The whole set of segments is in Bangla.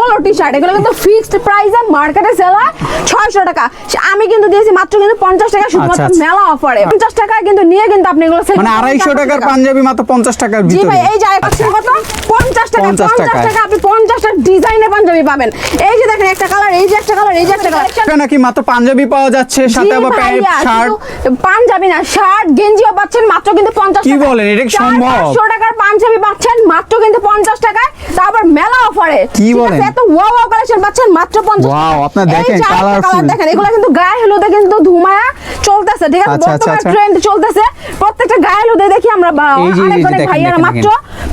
পোলো টি শার্ট এগুলো কিন্তু ফিক্সড প্রাইসে মার্কেটে সেল হয় ছয়শো টাকা। আমি কিন্তু দিয়েছি মাত্র কিন্তু পঞ্চাশ টাকা শুধুমাত্র আচ্ছা। মেলা অফারে পঞ্চাশ টাকায় কিন্তু নিয়ে কিন্তু আপনি এগুলো মানে আড়াইশো টাকার পাঞ্জাবি মাত্র পঞ্চাশ টাকার জি ভাই এই যে কত? পঞ্চাশ টাকা পঞ্চাশ টাকা আপনি পঞ্চাশটা ডিজাইনের পাঞ্জাবি পাবেন। এই যে দেখেন একটা কালার এই যে একটা কালার এই যে একটা কালার এটা নাকি মাত্র পাঞ্জাবি পাওয়া যাচ্ছে সাথে আবার প্যান্ট শার্ট পাঞ্জাবি না শার্ট গেঞ্জিও পাচ্ছেন কিন্তু পঞ্চাশ কি বলেন? এটা সম্ভব? টাকার পাঞ্জাবি পাচ্ছেন মাত্র কিন্তু পঞ্চাশ টাকায় তারপর মেলা অফারে কি বলেন? এত ওয়াও ওয়াও কালেকশন পাচ্ছেন মাত্র পঞ্চাশ ওয়াও আপনি দেখেন, colour দেখেন এগুলো কিন্তু গায়ে হলুদে কিন্তু ধুমায়া চলতেছে ঠিক আছে আচ্ছা, আচ্ছা, বর্তমানে আচ্ছা। ট্রেন্ড চলতেছে প্রত্যেকটা গায়ে হলুদে দেখি আমরা অনেক অনেক ভাইয়ারা মাত্র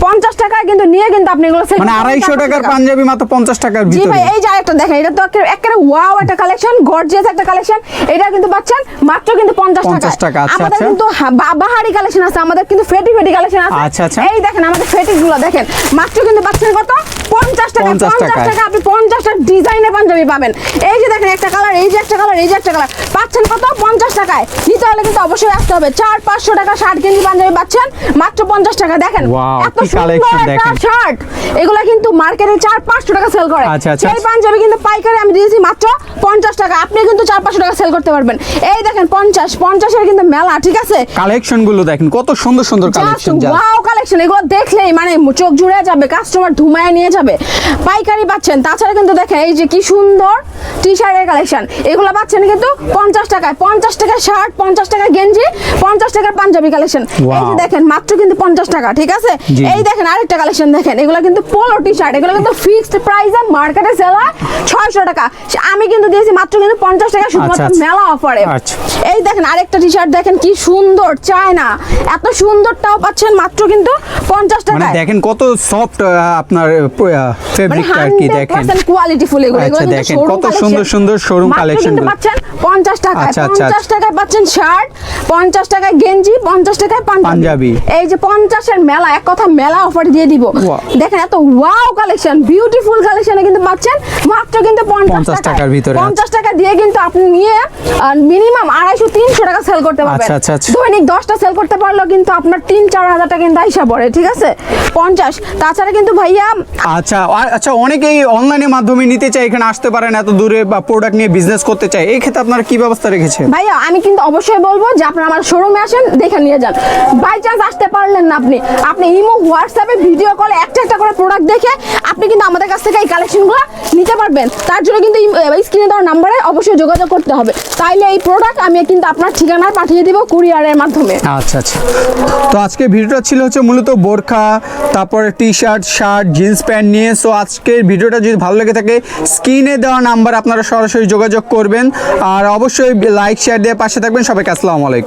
পঞ্চাশ টাকা কিন্তু নিয়ে কিন্তু আপনি এগুলো মানে আড়াইশো টাকার পাঞ্জাবি মাত্র পঞ্চাশ টাকার জি ভাই এই যে আরেকটা দেখেন এটা তো একেবারে- ওয়াও একটা কালেকশন গর্জিয়াস একটা কালেকশন এটা কিন্তু পাচ্ছেন মাত্র কিন্তু 50 টাকা 50 টাকা, আচ্ছা, আমাদের আচ্ছা। কিন্তু বাহারি কালেকশন আছে আমাদের কিন্তু ফেটি ফেটি কালেকশন আছে। আচ্ছা, আচ্ছা। এই দেখেন আমাদের ফেটিকগুলো দেখেন। মাত্র কিন্তু পাচ্ছেন কত? 50 টাকা 50 50 টাকা আপনি 50 ডিজাইনের পাঞ্জাবি পাবেন। এই যে দেখেন একটা কালার এই যে একটা কালার এই যে একটা কালার পাচ্ছেন কত? 50 টাকায়। নিতে হলে কিন্তু অবশ্যই আসতে হবে। 4 500 টাকা শার্ট গেঞ্জি পাঞ্জাবি পাচ্ছেন মাত্র 50 টাকা। দেখেন এত সুন্দর একটা শার্ট এগুলা কিন্তু মার্কেটে 4 500 টাকা সেল করে। আচ্ছা, আচ্ছা। সেই পাঞ্জাবি কিন্তু পাইকারি আমি দিয়েছি মাত্র পঞ্চাশ টাকা। আপনি কিন্তু চার পাঁচশো টাকা সেল করতে পারবেন। এই দেখেন পঞ্চাশ পঞ্চাশের কিন্তু মেলা ঠিক আছে? কালেকশনগুলো দেখেন কত সুন্দর সুন্দর কালেকশন যা ওয়াও কালেকশন এগুলো দেখলেই মানে চোখ জুড়ে যাবে কাস্টমার ধুমায় নিয়ে যাবে। পাইকারি পাচ্ছেন। তাছাড়া কিন্তু দেখেন এই যে কি সুন্দর টি শার্টের কালেকশন এগুলো পাচ্ছেন কিন্তু পঞ্চাশ টাকায়। পঞ্চাশ টাকায় শার্ট পঞ্চাশ টাকা গেঞ্জি পঞ্চাশ টাকার পাঞ্জাবি কালেকশন এই যে দেখেন মাত্র কিন্তু পঞ্চাশ টাকা ঠিক আছে? এই দেখেন আরেকটা কালেকশন দেখেন। এগুলো কিন্তু পোলো টি শার্ট এগুলো কিন্তু ফিক্সড প্রাইসে মার্কেটে সেল হয় ছয়শো টাকা। আমি কিন্তু দিয়েছি মাত্র কিন্তু পঞ্চাশ টাকা শুধুমাত্র আচ্ছা। মেলা অফারে আচ্ছা। এই দেখেন আরেকটা টি শার্ট দেখেন কি সুন্দর চায়না এত সুন্দরটাও পাচ্ছেন মাত্র কিন্তু পঞ্চাশ টাকা দেখেন কত সফট আপনার ফেব্রিক আর কি দেখেন। কোয়ালিটি ফুল এগুলো আচ্ছা, দেখেন, কত সুন্দর সুন্দর কিন্তু গুলো। পাচ্ছেন পঞ্চাশ টাকায়। আচ্ছা, আচ্ছা, পঞ্চাশ টাকায় পাচ্ছেন শার্ট পঞ্চাশ টাকায় গেঞ্জি পঞ্চাশ টাকায় পাঞ্জাবি। এই যে পঞ্চাশের মেলা এক কথা মেলা অফার দিয়ে দিব। দেখেন এত ওয়াও কালেকশন বিউটিফুল কালেকশনে কিন্তু পাচ্ছেন মাত্র কিন্তু 50 টাকার ভিতরে আছে। পঞ্চাশ টাকা দিয়ে কিন্তু আপনি নিয়ে মিনিমাম আড়াইশো তিনশো টাকা সেল করতে পারবেন। আচ্ছা, আচ্ছা, আচ্ছা। দৈনিক দশটা সেল করতে পারলেও কিন্তু আপনার তিন চার হাজার টাকা কিন্তু আইসা পড়ে ঠিক আছে? পঞ্চাশ। তাছাড়া কিন্তু ভাইয়া আচ্ছা আচ্ছা অনেকেই অনলাইনের মাধ্যমে নিতে চায়, এখানে আসতে পারেন এত দূরে বা প্রোডাক্ট নিয়ে বিজনেস করতে চায়। এই ক্ষেত্রে আপনারা কি ব্যবস্থা রেখেছেন? ভাইয়া, আমি কিন্তু অবশ্যই বলব যে আপনারা আমার শোরুমে আসেন, দেখে নিয়ে যান। বাই চান্স আসতে পারলেন না আপনি। আপনি ইমো হোয়াটসঅ্যাপে ভিডিও কলে একটা একটা করে প্রোডাক্ট দেখে আপনি কিন্তু আমাদের কাছ থেকে এই কালেকশনগুলো নিতে পারবেন। তার জন্য কিন্তু স্ক্রিনে দেওয়ার নাম্বারে অবশ্যই যোগাযোগ করতে হবে। তাইলে এই প্রোডাক্ট আমি কিন্তু আপনার ঠিকানায় পাঠিয়ে দিব কুরিয়ারের মাধ্যমে। আচ্ছা আচ্ছা। তো আজকে ভিডিওটা ছিল হচ্ছে মূলত বোরখা, তারপরে T shirt shirt jeans pant নিয়ে। সো আজকের ভিডিওটা যদি ভালো লেগে থাকে স্ক্রিনে দেওয়া নাম্বার আপনারা সরাসরি যোগাযোগ করবেন। আর অবশ্যই লাইক শেয়ার দিয়ে পাশে থাকবেন। সবাইকে আসসালামু আলাইকুম।